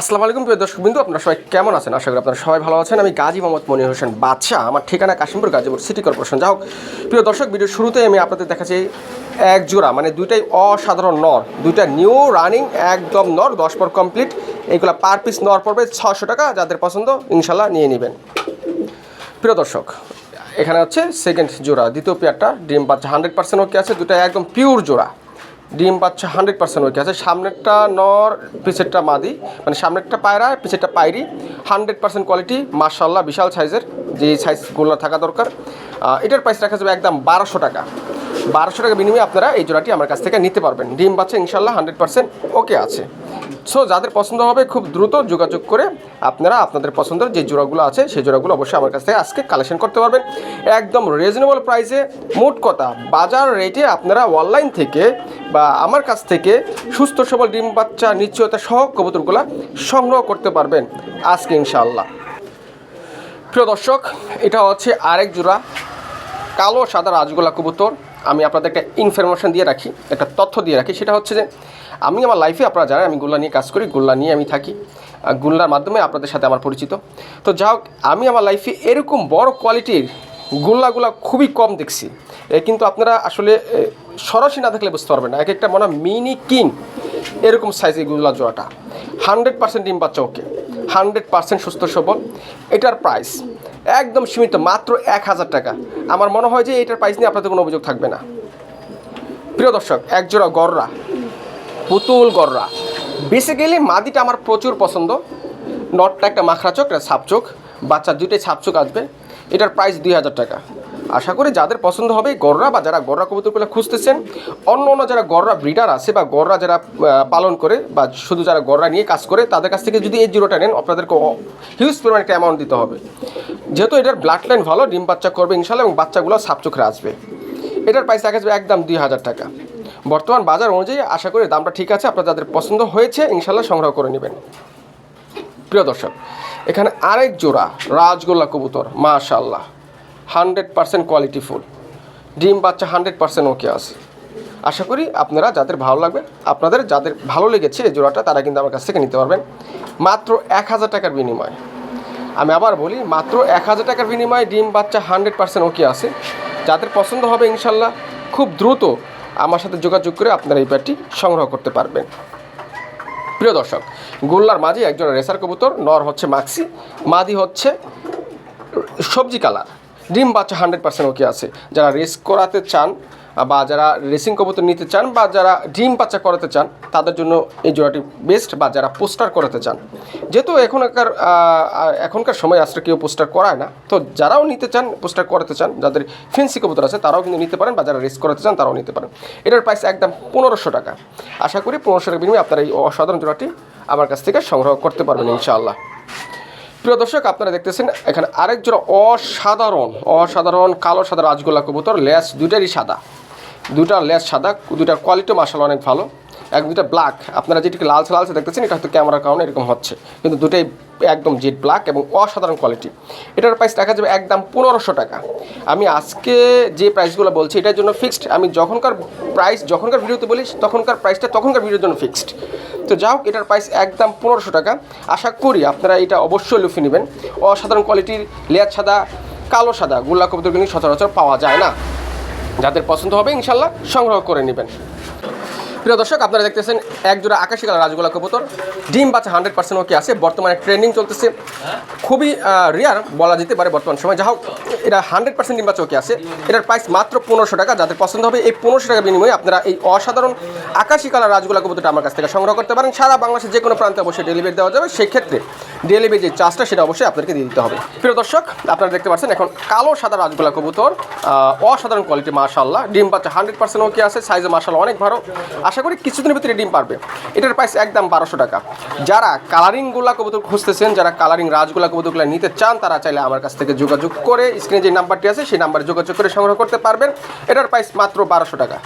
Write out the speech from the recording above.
আসসালামু আলাইকুম প্রিয় দর্শক বিন্দু আপনারা সবাই কেমন আছেন? আশা করি আপনারা সবাই ভালো আছেন। আমি গাজী মোহাম্মদ মনির হোসেন বাদশাহ। আমার ঠিকানা কাশিমপুর, গাজীপুর সিটি কর্পোরেশন। যা হোক, প্রিয় দর্শক ভিডিওর শুরুতে আমি আপনাদের দেখাচ্ছি এক জোড়া মানে দুইটাই অসাধারণ নর। দুইটা নিউ রানিং একদম নর, দশ পর কমপ্লিট এইগুলো পার পিস নর পড়বে ছশো টাকা, যাদের পছন্দ ইনশাল্লাহ নিয়ে নেবেন। প্রিয় দর্শক, এখানে হচ্ছে সেকেন্ড জোড়া, দ্বিতীয় পেয়ারটা ডিম বাচ্চা হান্ড্রেড পার্সেন্ট ওকে আছে। দুটো একদম পিওর জোড়া। ডিম পাচ্ছে হান্ড্রেড পার্সেন্ট ওকে আছে। সামনেরটা নর, পিছেরটা মাদি। মানে সামনেরটা পায়রা, পিছেরটা পায়রি। হান্ড্রেড পার্সেন্ট কোয়ালিটি মার্শাল্লাহ বিশাল সাইজের যে সাইজগুলো থাকা দরকার। এটার প্রাইস রাখা যাবে একদম বারোশো টাকা। বারোশো টাকা বিনিময়ে আপনারা এই জোড়াটি আমার কাছ থেকে নিতে পারবেন। ডিম বাচ্চা ইনশাল্লাহ হান্ড্রেড পার্সেন্ট ওকে আছে। সো যাদের পছন্দ হবে, খুব দ্রুত যোগাযোগ করে আপনারা আপনাদের পছন্দের যে জোড়াগুলো আছে, সেই জোড়াগুলো অবশ্যই আমার কাছ থেকে আজকে কালেকশন করতে পারবেন। একদম রিজনেবল প্রাইসে মোট কথা, বাজার রেটে আপনারা অনলাইন থেকে বা আমার কাছ থেকে সুস্থ সবল ডিম, বাচ্চা, নিশ্চয়তা সহ কবুতরগুলো সংগ্রহ করতে পারবেন আজকে ইনশাআল্লাহ। প্রিয় দর্শক, এটা হচ্ছে আরেক জোড়া, কালো সাদা রাজগোলা কবুতর। আমি আপনাদের একটা ইনফরমেশন দিয়ে রাখি, একটা তথ্য দিয়ে রাখি, সেটা হচ্ছে যে আমি আমার লাইফে আপনারা জানেন আমি গুল্লা নিয়ে কাজ করি, গুল্লা নিয়ে আমি থাকি গুল্লার মাধ্যমে আপনাদের সাথে আমার পরিচিত। তো যা হোক, আমি আমার লাইফে এরকম বড় কোয়ালিটির গুল্লাগুলা খুবই কম দেখছি। এ কিন্তু আপনারা আসলে সরাসরি না দেখলে বুঝতে পারবেন না। এক একটা মনে মিনি কিং এরকম সাইজের গুল্লা জোড়াটা। হান্ড্রেড পার্সেন্ট ডিম বাচ্চা ওকে। হান্ড্রেড পার্সেন্ট সুস্থ সবল। এটার প্রাইস একদম সীমিত, মাত্র এক হাজার টাকা। আমার মনে হয় যে এটার প্রাইস নিয়ে আপনাদের কোনো অভিযোগ থাকবে না। প্রিয় দর্শক, একজোড়া গররা, পুতুল গররা। বেসিক্যালি মাদিটা আমার প্রচুর পছন্দ। নটটা একটা মাখরা চোখ, একটা ছাপ চোখ। বাচ্চা দুইটাই ছাপ চোখ আসবে। এটার প্রাইস দুই হাজার টাকা। আশা করি যাদের পছন্দ হবে গররা বা যারা গররা কবুতরগুলো খুঁজতেছেন, অন্য অন্য যারা গররা ব্রিডার আছে বা গররা যারা পালন করে বা শুধু যারা গররা নিয়ে কাজ করে, তাদের কাছ থেকে যদি এই জিরোটা নেন, আপনাদেরকে হিউজ পরিমাণ একটা অ্যামাউন্ট দিতে হবে। যেহেতু এটার ব্লাড লাইন ভালো, ডিম বাচ্চা করবে ইনশাল্লাহ এবং বাচ্চাগুলো সাপ চোখে আসবে। এটার প্রাইস দেখা যাবে একদম দুই হাজার টাকা। বর্তমান বাজার অনুযায়ী আশা করি দামটা ঠিক আছে, আপনার যাদের পছন্দ হয়েছে ইনশাল্লাহ সংগ্রহ করে নেবেন। প্রিয় দর্শক, এখানে আরেক জোড়া রাজগোল্লা কবুতর মাশাল্লাহ হান্ড্রেড পার্সেন্ট কোয়ালিটি ফুল। ডিম বাচ্চা হান্ড্রেড পার্সেন্ট ওকে আছে। আশা করি আপনারা যাদের ভালো লাগবে, আপনাদের যাদের ভালো লেগেছে এই জোড়াটা, তারা কিন্তু আমার কাছ থেকে নিতে পারবেন। মাত্র এক হাজার টাকার বিনিময়ে। আমি আবার বলি, মাত্র এক হাজার টাকার বিনিময়ে ডিম বাচ্চা হান্ড্রেড পার্সেন্ট ওকে আছে। যাদের পছন্দ হবে ইনশাল্লাহ, খুব দ্রুত আমার সাথে যোগাযোগ করে আপনারা এই প্যাডটি সংগ্রহ করতে পারবেন। প্রিয় দর্শক, গোল্লার মাঝে একজন রেসার কবুতর, নর হচ্ছে মাক্সি, মাদি হচ্ছে সবজি কালার। ডিম বাচ্চা হান্ড্রেড পার্সেন্ট ওকে আছে। যারা রেস করাতে চান, বা যারা রেসিং কবুতর নিতে চান, বা যারা ডিম বাচ্চা করাতে চান, তাদের জন্য এই জোড়াটি বেস্ট বা যারা পোস্টার করাতে চান। যেহেতু এখনকার এখনকার সময় আসলে কেউ পোস্টার করায় না, তো যারাও নিতে চান, পোস্টার করাতে চান, যাদের ফেন্সি কবুতর আছে, তারাও কিন্তু নিতে পারেন, বা যারা রেস করাতে চান, তারাও নিতে পারেন। এটার প্রাইস একদম পনেরোশো টাকা। আশা করি পনেরোশো টাকা বিনিময়ে আপনারা এই অসাধারণ জোড়াটি আমার কাছ থেকে সংগ্রহ করতে পারবেন ইনশাআল্লাহ। প্রিয় দর্শক, আপনারা দেখতেছেন এখানে আরেকজন অসাধারণ অসাধারণ কালো সাদা রাজগোলা কবুতর, লেস দুটারই সাদা। দুটার লেস সাদা দুটার কোয়ালিটি মাসাল অনেক ভালো। এক দুটা ব্ল্যাক আপনারা যেটিকে লালচে লালচে দেখতেছেন, এটা হয়তো ক্যামেরার কারণে এরকম হচ্ছে। কিন্তু দুটাই একদম জেড ব্ল্যাক এবং অসাধারণ কোয়ালিটি এটার প্রাইস দেখা যাবে একদম পনেরোশো টাকা। আমি আজকে যে প্রাইসগুলো বলছি, এটার জন্য ফিক্সড আমি যখনকার প্রাইস যখনকার ভিডিওতে বলি, তখনকার প্রাইসটা তখনকার ভিডিওর জন্য ফিক্সড তো যাই হোক, এটার প্রাইস একদম পনেরোশো টাকা। আশা করি আপনারা এটা অবশ্যই লুফে নেবেন। অসাধারণ কোয়ালিটির লেয়ার সাদা, কালো সাদা, গোল্লা কবুতরগুলি সচরাচর পাওয়া যায় না। যাদের পছন্দ হবে, ইনশাল্লাহ সংগ্রহ করে নেবেন। প্রিয় দর্শক, আপনারা দেখতেছেন এক জোড়া আকাশি কালার রাজগোলা কবুতর। ডিম বাচ্চা হান্ড্রেড পার্সেন্ট ওকে আছে, বর্তমানে ট্রেন্ডিং চলতেছে। খুবই রেয়ার বলা যেতে পারে বর্তমান সময়। যা হোক, এটা হান্ড্রেড পার্সেন্ট ডিম বাচ্চা ওকে আছে। এটার প্রাইস মাত্র পনেরোশো টাকা, যাদের পছন্দ হবে এই পনেরোশো টাকা বিনিময়ে আপনারা এই অসাধারণ আকাশি কালার রাজগোলা কবুতরটা আমার কাছ থেকে সংগ্রহ করতে পারেন। সারা বাংলাদেশের যে কোনো প্রান্তে অবশ্যই ডেলিভারি দেওয়া যাবে। সেই ক্ষেত্রে ডেলিভারি যে চার্জটা সেটা অবশ্যই আপনাদেরকে দিয়ে দিতে হবে। প্রিয় দর্শক, আপনারা দেখতে পাচ্ছেন এখন কালো সাদা রাজগোলা কবুতর অসাধারণ কোয়ালিটি মার্শাল্লাহ ডিম পাচ্ছে হান্ড্রেড পার্সেন্ট ওকে আছে সাইজে মার্শাল অনেক ভালো। আশা করি কিছুদিনের ভিতরে ডিম পারবে। এটার প্রাইস একদম বারোশো টাকা। যারা কালারিং গোলা কবুতর খুঁজতেছেন, যারা কালারিং রাজগোলা কবুতরগুলো নিতে চান, তারা চাইলে আমার কাছ থেকে যোগাযোগ করে স্ক্রিনে যে নাম্বারটি আছে, সেই নাম্বারে যোগাযোগ করে সংগ্রহ করতে পারবেন। এটার প্রাইস মাত্র বারোশো টাকা।